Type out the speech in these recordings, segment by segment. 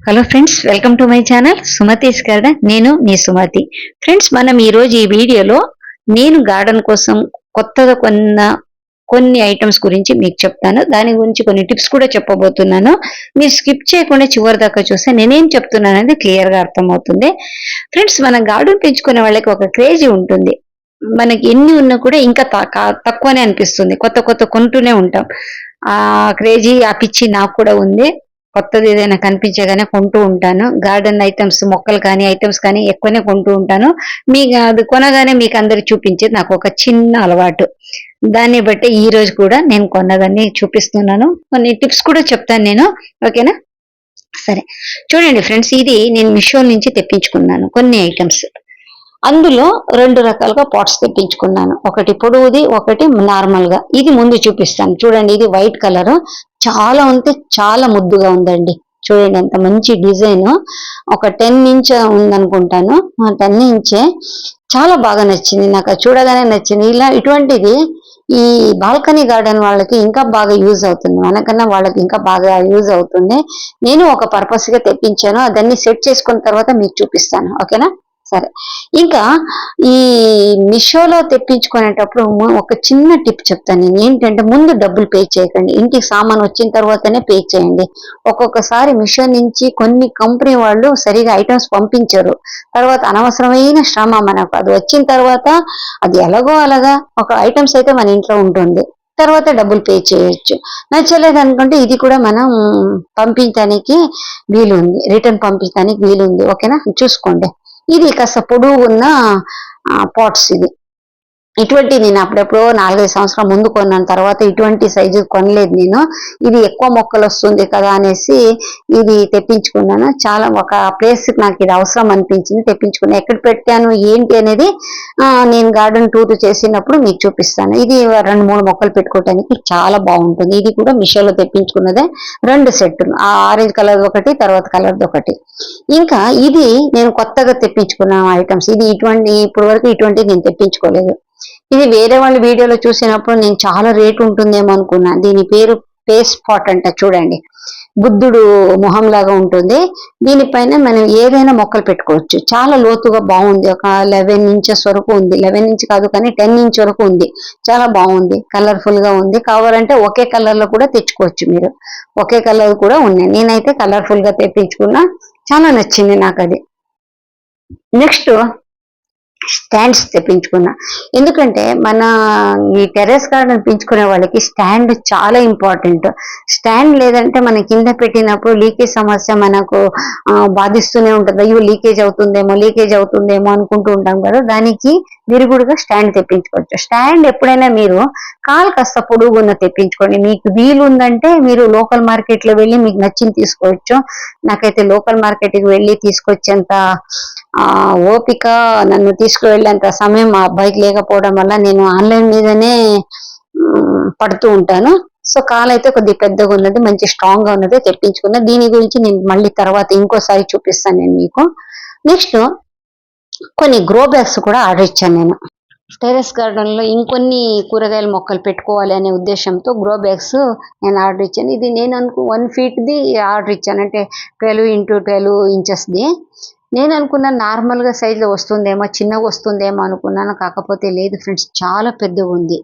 Hello friends welcome to my channel Sumathi's garden నేను మీ Sumathi friends మనం ఈరోజు ఈ వీడియోలో నేను గార్డెన్ కోసం కొత్తగా కొన్న కొన్ని ఐటమ్స్ గురించి మీకు చెప్తాను దాని గురించి కొన్ని టిప్స్ కూడా చెప్పబోతున్నాను మీరు స్కిప్ చేయకుండా చివరి దాకా చూస్తే నేనేం చెప్తున్నానని క్లియర్గా అర్థమవుతుంది ఫ్రెండ్స్ మనం గార్డెన్ పెంచుకునే వాళ్ళకి ఒక క్రేజీ ఉంటుంది మనకి ఎన్ని ఉన్నా కూడా ఇంకా తక్కువనే అనిపిస్తుంది కొత్త కొత్త కొంటూనే ఉంటాం ఆ క్రేజీ ఆ పిచ్చి నాకు కూడా ఉంది కొత్తది ఏదైనా కనిపించగానే కొంటూ ఉంటాను. గార్డెన్ ఐటమ్స్ మొక్కలు కానీ ఐటమ్స్ కానీ ఎక్కువనే కొంటూ ఉంటాను. మీకు అది కొనగానే మీకు అందరికి చూపించేది నాకు ఒక చిన్న అలవాటు. దాన్ని బట్టి ఈ రోజు కూడా నేను కొన్నదాన్ని చూపిస్తున్నాను. కొన్ని టిప్స్ కూడా చెప్తాను నేను. ఓకేనా? సరే. చూడండి ఫ్రెండ్స్ ఇది నేను మిషో నుంచి తెప్పించుకున్నాను కొన్ని ఐటమ్స్. అందులో రెండు రకాలుగా పాట్స్ తెప్పించుకున్నాను. ఒకటి పొడవుది ఒకటి నార్మల్గా. ఇది ముందు చూపిస్తాను. చూడండి ఇది వైట్ కలర్. చాలా ఉంటే చాలా ముద్దుగా ఉందండి. చూడండి ఎంత మంచి డిజైన్. ఒక టెన్ ఇంచ్ ఉందనుకుంటాను. టెన్ ఇంచే. చాలా బాగా నచ్చింది. నాకు చూడగానే నచ్చింది. ఇలా ఇటువంటిది ఈ బాల్కనీ గార్డెన్ వాళ్ళకి ఇంకా బాగా యూజ్ అవుతుంది. మనకన్నా వాళ్ళకి ఇంకా బాగా యూజ్ అవుతుంది. నేను ఒక పర్పస్గా తెప్పించాను. దాన్ని సెట్ చేసుకున్న తర్వాత మీకు చూపిస్తాను. ఓకేనా? సరే. ఇంకా ఈ మిషోలో తెప్పించుకునేటప్పుడు ఒక చిన్న టిప్ చెప్తాను నేను. ఏంటంటే ముందు డబ్బులు పే చేయకండి. ఇంటికి సామాన్ వచ్చిన తర్వాతనే పే చేయండి. ఒక్కొక్కసారి మిషో నుంచి కొన్ని కంపెనీ వాళ్ళు సరిగా ఐటమ్స్ పంపించరు. తర్వాత అనవసరమైన శ్రమ మనకు. అది వచ్చిన తర్వాత అది ఎలాగో అలాగా ఒక ఐటమ్స్ అయితే మన ఇంట్లో ఉంటుంది. తర్వాత డబ్బులు పే చేయొచ్చు. నచ్చలేదు అనుకుంటే ఇది కూడా మనం పంపించడానికి వీలుంది. రిటర్న్ పంపించడానికి వీలుంది. ఓకేనా? చూసుకోండి. ఇది కాస్త పొడుగు ఉన్న పాట్స్ ఇది ఇటువంటి నేను అప్పుడెప్పుడో నాలుగైదు సంవత్సరాల ముందు కొన్నాను. తర్వాత ఇటువంటి సైజు కొనలేదు నేను. ఇది ఎక్కువ మొక్కలు వస్తుంది కదా అనేసి ఇది తెప్పించుకున్నాను. చాలా ఒక ప్లేస్ నాకు ఇది అవసరం అనిపించింది. తెప్పించుకున్నాను ఎక్కడ పెట్టాను ఏంటి అనేది నేను గార్డెన్ టూర్ చేసినప్పుడు మీకు చూపిస్తాను. ఇది రెండు మూడు మొక్కలు పెట్టుకోవటానికి చాలా బాగుంటుంది. ఇది కూడా మిషోలో తెప్పించుకున్నదే రెండు సెట్లు ఆ ఆరెంజ్ కలర్ ఒకటి తర్వాత కలర్ది ఒకటి. ఇంకా ఇది నేను కొత్తగా తెప్పించుకున్న ఐటమ్స్ ఇది ఇటువంటి ఇప్పటి వరకు ఇటువంటి నేను తెప్పించుకోలేదు. ఇది వేరే వాళ్ళ వీడియోలో చూసినప్పుడు నేను చాలా రేటు ఉంటుందేమో అనుకున్నా. దీని పేరు పేస్ పాట్ అంట చూడండి. బుద్ధుడు మొహం లాగా ఉంటుంది. దీనిపైన మనం ఏదైనా మొక్కలు పెట్టుకోవచ్చు. చాలా లోతుగా బాగుంది. ఒక లెవెన్ ఇంచెస్ వరకు ఉంది. లెవెన్ ఇంచ్ కాదు కానీ టెన్ ఇంచ్ వరకు ఉంది. చాలా బాగుంది. కలర్ఫుల్గా ఉంది. కావాలంటే ఒకే కలర్లో కూడా తెచ్చుకోవచ్చు మీరు. ఒకే కలర్ కూడా ఉన్నాయి. నేనైతే కలర్ఫుల్గా తెప్పించుకున్నా. చాలా నచ్చింది నాకు అది. నెక్స్ట్ స్టాండ్స్ తెప్పించుకున్నా. ఎందుకంటే మన ఈ టెరెస్ గార్డెన్ పెంచుకునే వాళ్ళకి స్టాండ్ చాలా ఇంపార్టెంట్ స్టాండ్ లేదంటే మన కింద పెట్టినప్పుడు లీకేజ్ సమస్య మనకు బాధిస్తూనే ఉంటుంది. అయ్యో లీకేజ్ అవుతుందేమో లీకేజ్ అవుతుందేమో అనుకుంటూ ఉంటాం కదా. దానికి విరుగుడుగా స్టాండ్ తెప్పించుకోవచ్చు. స్టాండ్ ఎప్పుడైనా మీరు కాలు కాస్త పొడుగున్న తెప్పించుకోండి. మీకు వీలు ఉందంటే మీరు లోకల్ మార్కెట్లో వెళ్ళి మీకు నచ్చింది తీసుకోవచ్చు. నాకైతే లోకల్ మార్కెట్కి వెళ్ళి తీసుకొచ్చేంత ఆ ఓపిక నన్ను తీసుకువెళ్ళేంత సమయం మా అబ్బాయికి లేకపోవడం వల్ల నేను ఆన్లైన్ మీదనే పడుతూ ఉంటాను. సో కాల్ అయితే కొద్దిగా పెద్దగా ఉన్నది మంచి స్ట్రాంగ్గా ఉన్నది తెప్పించుకున్నా. దీని గురించి నేను మళ్ళీ తర్వాత ఇంకోసారి చూపిస్తాను నేను మీకు. నెక్స్ట్ కొన్ని గ్రో బ్యాగ్స్ కూడా ఆర్డర్ ఇచ్చాను నేను. టెరెస్ గార్డెన్లో ఇంకొన్ని కూరగాయల మొక్కలు పెట్టుకోవాలి అనే ఉద్దేశంతో గ్రో బ్యాగ్స్ నేను ఆర్డర్ ఇచ్చాను. ఇది నేను అనుకు వన్ ఫీట్ది ఆర్డర్ ఇచ్చాను. అంటే ట్వెల్వ్ ఇంటూ ట్వెల్వ్ ఇంచెస్ది నేను అనుకున్న నార్మల్గా సైజులో వస్తుందేమో చిన్నగా వస్తుందేమో అనుకున్నాను. కాకపోతే లేదు ఫ్రెండ్స్ చాలా పెద్దగా ఉంది.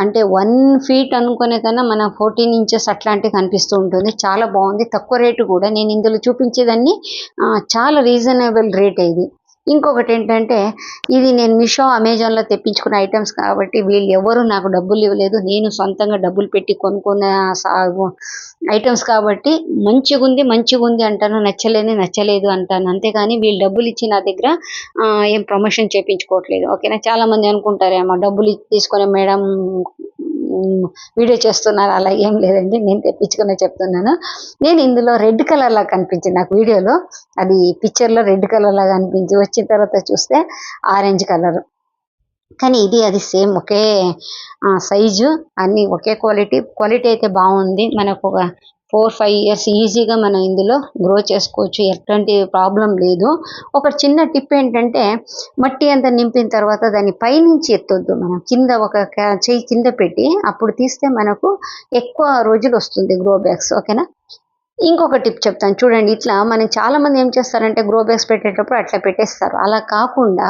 అంటే వన్ ఫీట్ అనుకునే కన్నా మన ఫోర్టీన్ ఇంచెస్ అట్లాంటివి కనిపిస్తూ ఉంటుంది. చాలా బాగుంది. తక్కువ రేటు కూడా. నేను ఇందులో చూపించేదాన్ని చాలా రీజనబుల్ రేట్ ఇది. ఇంకొకటి ఏంటంటే ఇది నేను మిషో అమెజాన్లో తెప్పించుకున్న ఐటమ్స్ కాబట్టి వీళ్ళు ఎవరు నాకు డబ్బులు ఇవ్వలేదు. నేను సొంతంగా డబ్బులు పెట్టి కొనుక్కున్న ఐటమ్స్ కాబట్టి మంచిగా ఉంది మంచిగా ఉంది అంటాను. నచ్చలేని నచ్చలేదు అంటాను. అంతేగాని వీళ్ళు డబ్బులు ఇచ్చి నా దగ్గర ఏం ప్రమోషన్ చేయించుకోవట్లేదు ఓకేనా? చాలా మంది అనుకుంటారేమో డబ్బులు తీసుకొని మేడం వీడియో చేస్తున్నారు అలా ఏం లేదండి నేను తెప్పించుకునే చెప్తున్నాను. నేను ఇందులో రెడ్ కలర్ లాగా కనిపించింది నాకు వీడియోలో. అది పిక్చర్లో రెడ్ కలర్ లాగా అనిపించి వచ్చిన తర్వాత చూస్తే ఆరెంజ్ కలర్. కానీ ఇది అది సేమ్ ఒకే సైజు అన్ని ఒకే క్వాలిటీ క్వాలిటీ అయితే బాగుంది. మనకు ఒక ఫోర్ ఫైవ్ ఇయర్స్ ఈజీగా మనం ఇందులో గ్రో చేసుకోవచ్చు. ఎట్లాంటి ప్రాబ్లం లేదు. ఒక చిన్న టిప్ ఏంటంటే మట్టి అంతా నింపిన తర్వాత దాన్ని పైనుంచి ఎత్తొద్దు మనం. కింద ఒక చెయ్యి కింద పెట్టి అప్పుడు తీస్తే మనకు ఎక్కువ రోజులు వస్తుంది గ్రో బ్యాగ్స్ ఓకేనా? ఇంకొక టిప్ చెప్తాను. చూడండి ఇట్లా మనం చాలామంది ఏం చేస్తారంటే గ్రో బ్యాగ్స్ పెట్టేటప్పుడు అట్లా పెట్టేస్తారు. అలా కాకుండా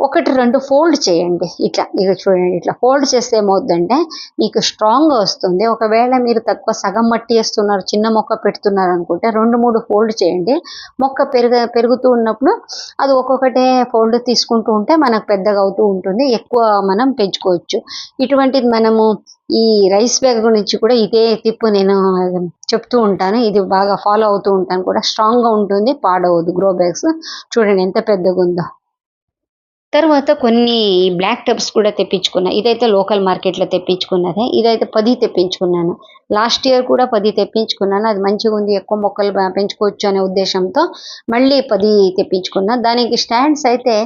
ఒకటి రెండు ఫోల్డ్ చేయండి. ఇట్లా ఇక చూడండి ఇట్లా ఫోల్డ్ చేస్తే ఏమవుతుందంటే మీకు స్ట్రాంగ్గా వస్తుంది. ఒకవేళ మీరు తక్కువ సగం మట్టి వేస్తున్నారు చిన్న మొక్క పెడుతున్నారు అనుకుంటే రెండు మూడు ఫోల్డ్ చేయండి. మొక్క పెరుగ పెరుగుతూ ఉన్నప్పుడు అది ఒక్కొక్కటే ఫోల్డ్ తీసుకుంటూ ఉంటే మనకు పెద్దగా అవుతూ ఉంటుంది. ఎక్కువ మనం పెంచుకోవచ్చు. ఇటువంటిది మనము ఈ రైస్ బ్యాగ్ గురించి కూడా ఇదే టిప్ నేను చెప్తూ ఉంటాను. ఇది బాగా ఫాలో అవుతూ ఉంటాను. కూడా స్ట్రాంగ్గా ఉంటుంది పాడవద్దు. గ్రో బ్యాగ్స్ చూడండి ఎంత పెద్దగా ఉందో తర్వాత కొన్ని బ్లాక్ టబ్స్ కూడా తెప్పించుకున్నా. ఇదైతే లోకల్ మార్కెట్లో తెప్పించుకున్నదే. ఇదైతే పది తెప్పించుకున్నాను. లాస్ట్ ఇయర్ కూడా పది తెప్పించుకున్నాను. అది మంచిగా ఉంది. ఎక్కువ మొక్కలు పెంచుకోవచ్చు అనే ఉద్దేశంతో మళ్ళీ పది తెప్పించుకున్నా. దానికి స్టాండ్స్ అయితే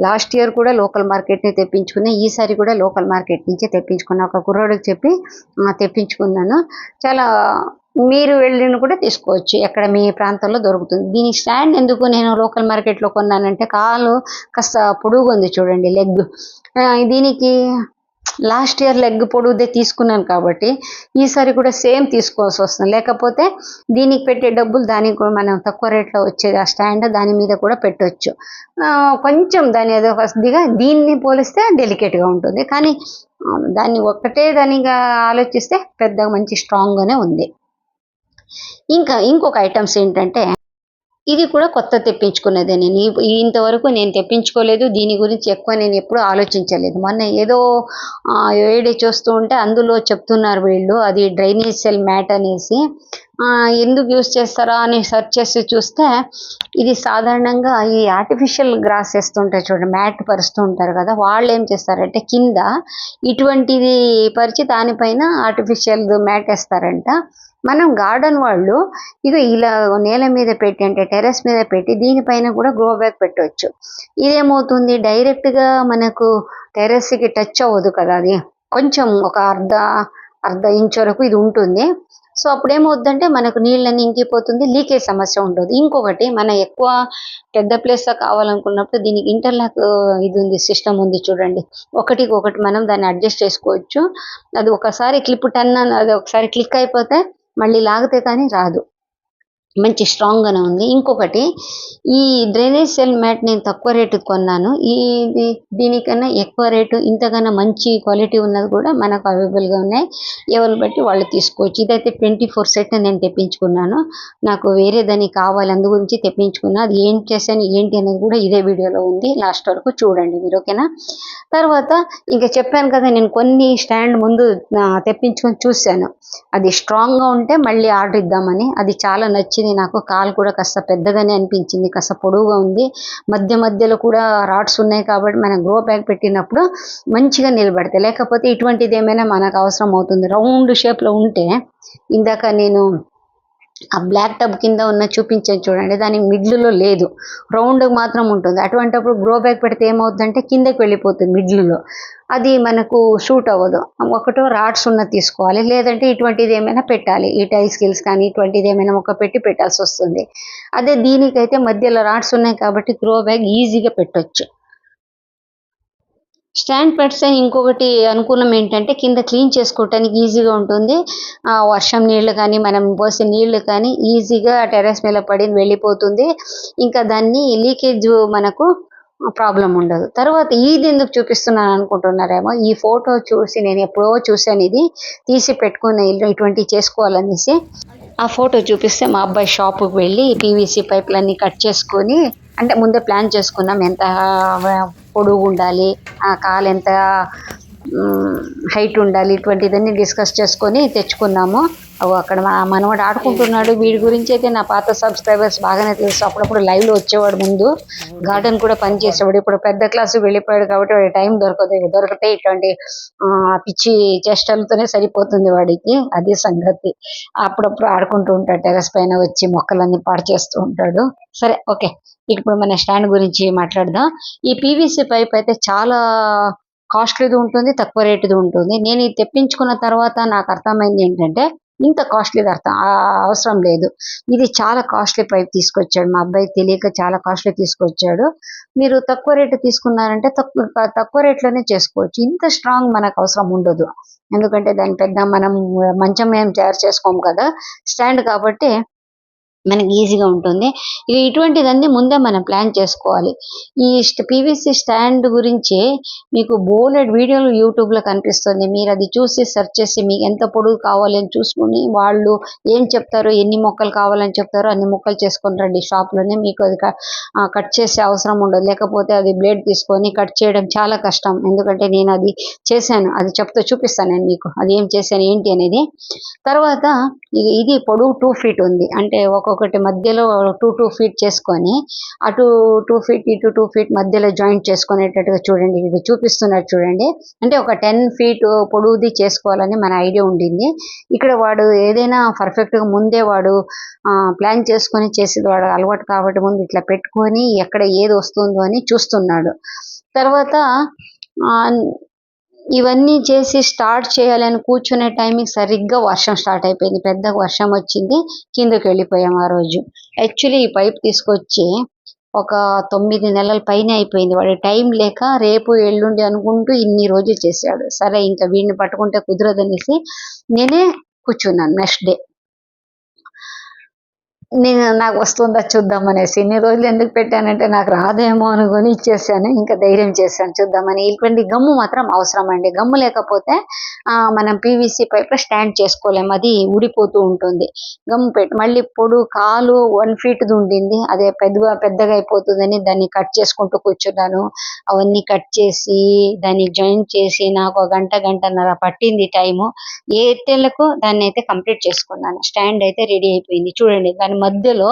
లాస్ట్ ఇయర్ కూడా లోకల్ మార్కెట్ని తెప్పించుకున్నా. ఈసారి కూడా లోకల్ మార్కెట్ నుంచే తెప్పించుకున్నా. ఒక కుర్రాడికి చెప్పి తెప్పించుకున్నాను. చాలా మీరు వెళ్ళిన కూడా తీసుకోవచ్చు. ఎక్కడ మీ ప్రాంతంలో దొరుకుతుంది. దీని స్టాండ్ ఎందుకు నేను లోకల్ మార్కెట్లో కొన్నానంటే కాలు కాస్త పొడుగు ఉంది చూడండి లెగ్. దీనికి లాస్ట్ ఇయర్ లెగ్ పొడుగుదే తీసుకున్నాను కాబట్టి ఈసారి కూడా సేమ్ తీసుకోవాల్సి వస్తుంది. లేకపోతే దీనికి పెట్టే డబ్బులు దానికి కూడా మనం తక్కువ రేట్లో వచ్చేది ఆ స్టాండ్ దాని మీద కూడా పెట్టవచ్చు కొంచెం దాని ఏదో కొద్దిగా దీన్ని పోలిస్తే డెలికేట్గా ఉంటుంది. కానీ దాన్ని ఒక్కటే దానిగా ఆలోచిస్తే పెద్దగా మంచి స్ట్రాంగ్గానే ఉంది. ఇంకా ఇంకొక ఐటమ్స్ ఏంటంటే ఇది కూడా కొత్త తెప్పించుకున్నదే నేను. ఇంతవరకు నేను తెప్పించుకోలేదు. దీని గురించి ఎక్కువ నేను ఎప్పుడు ఆలోచించలేదు. మొన్న ఏదో ఏడే చూస్తూ ఉంటే అందులో చెప్తున్నారు వీళ్ళు అది డ్రైనేజ్ సెల్ మ్యాట్ అనేసి. ఎందుకు యూస్ చేస్తారా అని సెర్చ్ చేసి చూస్తే ఇది సాధారణంగా ఈ ఆర్టిఫిషియల్ గ్రాస్ వేస్తుంటారు చూడండి మ్యాట్ పరుస్తూ ఉంటారు కదా వాళ్ళు ఏం చేస్తారంటే కింద ఇటువంటిది పరిచి దానిపైన ఆర్టిఫిషియల్ మ్యాట్ వేస్తారంట. మనం గార్డెన్ వాళ్ళు ఇక ఇలా నేల మీద పెట్టి అంటే టెర్రస్ మీద పెట్టి దీనిపైన కూడా గ్రో బ్యాగ్ పెట్టవచ్చు. ఇదేమవుతుంది? డైరెక్ట్గా మనకు టెర్రస్కి టచ్ అవ్వదు కదా అది. కొంచెం ఒక అర్ధ అర్ధ ఇంచ్ వరకు ఇది ఉంటుంది. సో అప్పుడు ఏమవుద్దంటే మనకు నీళ్ళని ఇంకిపోతుంది లీకేజ్ సమస్య ఉండదు. ఇంకొకటి మన ఎక్కువ పెద్ద ప్లేస్లో కావాలనుకున్నప్పుడు దీనికి ఇంటర్లాక్ ఇది ఉంది సిస్టమ్ ఉంది చూడండి. ఒకటికి ఒకటి మనం దాన్ని అడ్జస్ట్ చేసుకోవచ్చు. అది ఒకసారి క్లిప్ టన్ అని అది ఒకసారి క్లిక్ అయిపోతే మళ్ళీ లాగితే కానీ రాదు. మంచి స్ట్రాంగ్గానే ఉంది. ఇంకొకటి ఈ డ్రైనేజ్ సెల్ మ్యాట్ నేను తక్కువ రేటుకి కొన్నాను. ఇది దీనికన్నా ఎక్కువ రేటు ఇంతకన్నా మంచి క్వాలిటీ ఉన్నది కూడా మనకు అవైలబుల్గా ఉన్నాయి. ఎవరిని బట్టి వాళ్ళు తీసుకోవచ్చు. ఇదైతే ట్వంటీ ఫోర్ సెట్ నేను తెప్పించుకున్నాను. నాకు వేరే దానికి కావాలి అందు గురించి తెప్పించుకున్నా. అది ఏం చేశాను ఏంటి అనేది కూడా ఇదే వీడియోలో ఉంది. లాస్ట్ వరకు చూడండి మీరు ఓకేనా? తర్వాత ఇంకా చెప్పాను కదా నేను కొన్ని స్టాండ్ ముందు తెప్పించుకొని చూశాను. అది స్ట్రాంగ్గా ఉంటే మళ్ళీ ఆర్డర్ ఇద్దామని. అది చాలా నచ్చింది. నాకు కాలు కూడా కాస్త పెద్దగానే అనిపించింది కాస్త పొడవుగా ఉంది. మధ్య మధ్యలో కూడా రాడ్స్ ఉన్నాయి కాబట్టి మనం గ్రో బ్యాగ్ పెట్టినప్పుడు మంచిగా నిలబడతాయి. లేకపోతే ఇటువంటిది ఏమైనా మనకు అవసరం అవుతుంది. రౌండ్ షేప్లో ఉంటే ఇందాక నేను ఆ బ్లాక్ టబ్ కింద ఉన్న చూపించాను చూడండి దాని మిడ్లులో లేదు. రౌండ్ మాత్రం ఉంటుంది. అటువంటిప్పుడు గ్రో బ్యాగ్ పెడితే ఏమవుతుందంటే కిందకి వెళ్ళిపోతుంది మిడ్లులో. అది మనకు షూట్ అవ్వదు. ఒకటో రాడ్స్ ఉన్న తీసుకోవాలి. లేదంటే ఇటువంటిది ఏమైనా పెట్టాలి. ఈ టై స్కిల్స్ కానీ ఇటువంటిది ఏమైనా ఒక పెట్టి పెట్టాల్సి వస్తుంది. అదే దీనికైతే మధ్యలో రాడ్స్ ఉన్నాయి కాబట్టి గ్రో బ్యాగ్ ఈజీగా పెట్టొచ్చు. స్టాండ్ పెడితే ఇంకొకటి అనుకూలం ఏంటంటే కింద క్లీన్ చేసుకోవటానికి ఈజీగా ఉంటుంది. ఆ వర్షం నీళ్ళు కానీ మనం పోసే నీళ్ళు కానీ ఈజీగా టెర్రస్ మీద పడి వెళ్ళిపోతుంది. ఇంకా దాన్ని లీకేజ్ మనకు ప్రాబ్లం ఉండదు. తర్వాత ఇది ఎందుకు చూపిస్తున్నాను అనుకుంటున్నారేమో ఈ ఫోటో చూసి నేను ఎప్పుడో చూశాను ఇది తీసి పెట్టుకున్న ఇల్లు ఇటువంటివి చేసుకోవాలనేసి. ఆ ఫోటో చూపిస్తే మా అబ్బాయి షాపుకి వెళ్ళి పీవీసీ పైపులన్నీ కట్ చేసుకొని అంటే ముందే ప్లాన్ చేసుకున్నాం ఎంత పొడుగు ఉండాలి ఆ కాలు ఎంత హైట్ ఉండాలి ఇటువంటివన్నీ డిస్కస్ చేసుకొని తెచ్చుకున్నాము. అక్కడ మనవాడు ఆడుకుంటున్నాడు. వీడి గురించి అయితే నా పాత సబ్స్క్రైబర్స్ బాగానే తెలుసు. అప్పుడప్పుడు లైవ్లో వచ్చేవాడు ముందు. గార్డెన్ కూడా పని చేసేవాడు. ఇప్పుడు పెద్ద క్లాసు వెళ్ళిపోయాడు కాబట్టి వాడి టైం దొరకదు. దొరికితే ఇటువంటి పిచ్చి చేష్టలతోనే సరిపోతుంది వాడికి. అది సంగతి. అప్పుడప్పుడు ఆడుకుంటూ ఉంటాడు. టెరస్ పైన వచ్చి మొక్కలన్నీ పాడు చేస్తూ ఉంటాడు. సరే ఓకే. ఇప్పుడు మన స్టాండ్ గురించి మాట్లాడదాం. ఈ పీవీసీ పైప్ అయితే చాలా కాస్ట్లీది ఉంటుంది తక్కువ రేటుది ఉంటుంది. నేను ఇది తెప్పించుకున్న తర్వాత నాకు అర్థమైంది ఏంటంటే ఇంత కాస్ట్లీది అర్థం అవసరం లేదు. ఇది చాలా కాస్ట్లీ పైప్ తీసుకొచ్చాడు. మా అబ్బాయి తెలియక చాలా కాస్ట్లీ తీసుకొచ్చాడు. మీరు తక్కువ రేటు తీసుకున్నారంటే తక్కువ తక్కువ రేట్లోనే చేసుకోవచ్చు. ఇంత స్ట్రాంగ్ మనకు అవసరం ఉండదు. ఎందుకంటే దాని పెద్ద మనం మంచం ఏం తయారు చేసుకోము కదా. స్టాండ్ కాబట్టి మనకి ఈజీగా ఉంటుంది. ఇక ఇటువంటిదన్నీ ముందే మనం ప్లాన్ చేసుకోవాలి. ఈ పీవీసీ స్టాండ్ గురించి మీకు బోలెడ్ వీడియోలు యూట్యూబ్లో కనిపిస్తుంది. మీరు అది చూసి సెర్చ్ చేసి మీకు ఎంత పొడుగు కావాలి అని చూసుకుని వాళ్ళు ఏం చెప్తారు ఎన్ని మొక్కలు కావాలని చెప్తారో అన్ని మొక్కలు చేసుకొని రండి. షాప్లోనే మీకు అది కట్ చేసే అవసరం ఉండదు. లేకపోతే అది బ్లేడ్ తీసుకొని కట్ చేయడం చాలా కష్టం. ఎందుకంటే నేను అది చేశాను. అది చెప్తా చూపిస్తాను నేను మీకు. అది ఏం చేశాను ఏంటి అనేది. తర్వాత ఇది పొడుగు టూ ఫీట్ ఉంది. అంటే ఒక ఒకటి మధ్యలో టూ టూ ఫీట్ చేసుకొని అటు టూ ఫీట్ ఇటు టూ ఫీట్ మధ్యలో జాయింట్ చేసుకునేటట్టుగా చూడండి. ఇది చూపిస్తున్నారు చూడండి. అంటే ఒక టెన్ ఫీట్ పొడుగుది చేసుకోవాలని మన ఐడియా ఉండింది. ఇక్కడ వాడు ఏదైనా పర్ఫెక్ట్గా ముందే వాడు ప్లాన్ చేసుకొని చేసేది వాడు అలవాటు కాబట్టి ముందు ఇట్లా పెట్టుకొని ఎక్కడ ఏది వస్తుందో అని చూస్తున్నాడు. తర్వాత ఇవన్నీ చేసి స్టార్ట్ చేయాలని కూర్చునే టైంకి సరిగ్గా వర్షం స్టార్ట్ అయిపోయింది. పెద్ద వర్షం వచ్చింది కిందకి వెళ్ళిపోయాం ఆ రోజు. యాక్చువల్లీ ఈ పైప్ తీసుకొచ్చి ఒక తొమ్మిది నెలల పైన అయిపోయింది. వాడు టైం లేక రేపు ఎల్లుండి అనుకుంటూ ఇన్ని రోజులు చేశాడు. సరే ఇంకా వీడిని పట్టుకుంటే కుదరదనేసి నేనే కూర్చున్నాను నెక్స్ట్ డే నేను నాకు వస్తుందా చూద్దాం అనేసి ఇన్ని రోజులు ఎందుకు పెట్టానంటే నాకు రాదేమో అనుకొని ఇచ్చేసాను. ఇంకా ధైర్యం చేశాను చూద్దామని. ఇటువంటి గమ్ము మాత్రం అవసరం అండి. గమ్ము లేకపోతే మనం పీవీసీ పైప్ స్టాండ్ చేసుకోలేము. అది ఊడిపోతూ ఉంటుంది. గమ్ము పెట్టి మళ్ళీ పొడు కాలు వన్ ఫీట్ది ఉండింది. అదే పెద్దగా పెద్దగా అయిపోతుందని దాన్ని కట్ చేసుకుంటూ కూర్చున్నాను. అవన్నీ కట్ చేసి దాన్ని జాయిన్ చేసి నాకు ఒక గంట గంటన్నర పట్టింది టైము. ఏ తెల్లకు దాన్ని అయితే కంప్లీట్ చేసుకున్నాను. స్టాండ్ అయితే రెడీ అయిపోయింది. చూడండి దాని మధ్యలో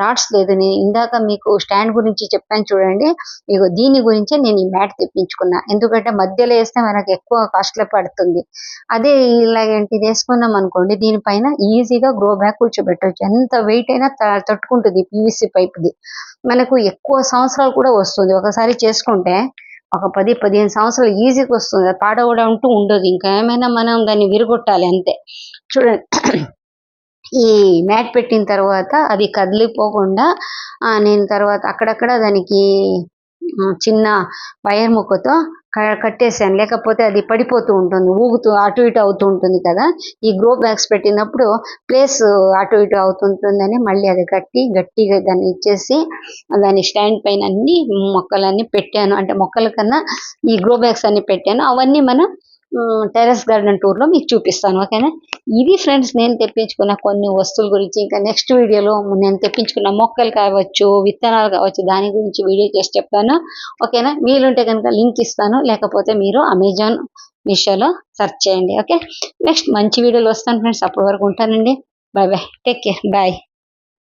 రాడ్స్ లేదు. నేను ఇందాక మీకు స్టాండ్ గురించి చెప్పాను చూడండి. ఇగో దీని గురించే నేను ఈ మ్యాట్ తెప్పించుకున్నా. ఎందుకంటే మధ్యలో వేస్తే మనకు ఎక్కువ కాస్ట్లో పడుతుంది. అదే ఇలాగంటి వేసుకున్నాం అనుకోండి. దీనిపైన ఈజీగా గ్రో బ్యాగ్ కూర్చోబెట్టవచ్చు ఎంత వెయిట్ అయినా తట్టుకుంటుంది పీవీసీ పైప్ది. మనకు ఎక్కువ సంవత్సరాలు కూడా వస్తుంది. ఒకసారి చేసుకుంటే ఒక పది పదిహేను సంవత్సరాలు ఈజీగా వస్తుంది. పాడవడం అంటూ ఉండదు. ఇంకా ఏమైనా మనం దాన్ని విరగొట్టాలి అంతే. చూడండి. ఈ మ్యాట్ పెట్టిన తర్వాత అది కదిలిపోకుండా నేను తర్వాత అక్కడక్కడ దానికి చిన్న వైర్ ముక్కతో కట్టేసాను లేకపోతే అది పడిపోతూ ఉంటుంది ఊగుతూ అటు ఇటు అవుతూ ఉంటుంది కదా. ఈ గ్రో బ్యాగ్స్ పెట్టినప్పుడు ప్లేస్ అటు ఇటు అవుతుంటుందని మళ్ళీ అది కట్టి గట్టిగా దాన్ని ఇచ్చేసి దాని స్టాండ్ పైన అన్ని మొక్కలన్నీ పెట్టాను. అంటే మొక్కల కన్నా ఈ గ్రో బ్యాగ్స్ అన్ని పెట్టాను. అవన్నీ మనం టెరెస్ గార్డెన్ టూర్లో మీకు చూపిస్తాను ఓకేనా? ఇది ఫ్రెండ్స్ నేను తెప్పించుకున్న కొన్ని వస్తువుల గురించి ఇంకా నెక్స్ట్ వీడియోలో నేను తెప్పించుకున్న మొక్కలు కావచ్చు విత్తనాలు కావచ్చు దాని గురించి వీడియో చేసి చెప్తాను ఓకేనా? వీలుంటే కనుక లింక్ ఇస్తాను లేకపోతే మీరు అమెజాన్ మీషోలో సెర్చ్ చేయండి ఓకే? నెక్స్ట్ మంచి వీడియోలు వస్తాను ఫ్రెండ్స్ అప్పటి వరకు ఉంటానండి. Bye bye take care bye